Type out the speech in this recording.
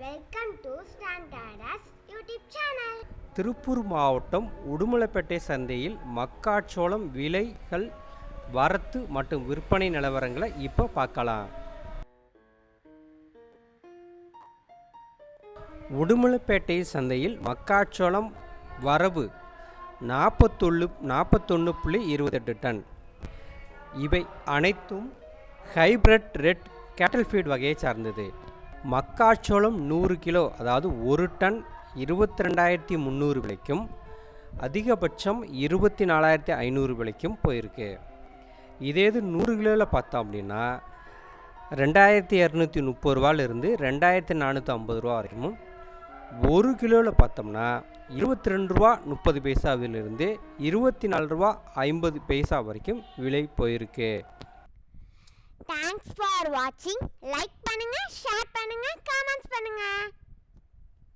Welcome to standards YouTube channel Tiruppur மாவட்டம் உடுமலைப்பேட்டை சந்தையில் மக்காச்சோளம் விலைகள் வரத்து மற்றும் விற்பனை நிலவரங்களை இப்போ பார்க்கலாம். உடுமலைப்பேட்டை சந்தையில் மக்காச்சோளம் வரவு நாற்பத்தொன்று நாற்பத்தொன்று புள்ளி இருபத்தெட்டு டன். இவை அனைத்தும் ஹைப்ரிட் ரெட் கேட்டல் ஃபீட் வகையை சார்ந்தது. மக்காச்சோளம் நூறு கிலோ அதாவது ஒரு டன் இருபத்தி ரெண்டாயிரத்தி முந்நூறு விலைக்கும் அதிகபட்சம் இருபத்தி நாலாயிரத்தி ஐநூறு விலைக்கும் போயிருக்கு. இதே இது நூறு கிலோவில் பார்த்தோம் அப்படின்னா ரெண்டாயிரத்தி இரநூத்தி முப்பது ரூபாயிலிருந்து ரெண்டாயிரத்தி நானூற்றி ஐம்பது ரூபா வரைக்கும் ஒரு கிலோவில் பார்த்தோம்னா இருபத்தி ரெண்டு ரூபா முப்பது பைசாவிலிருந்து இருபத்தி நாலு ரூபா ஐம்பது பைசா வரைக்கும் விலை போயிருக்கு. தேங்க்ஸ் ஃபார் வாட்சிங் லைக்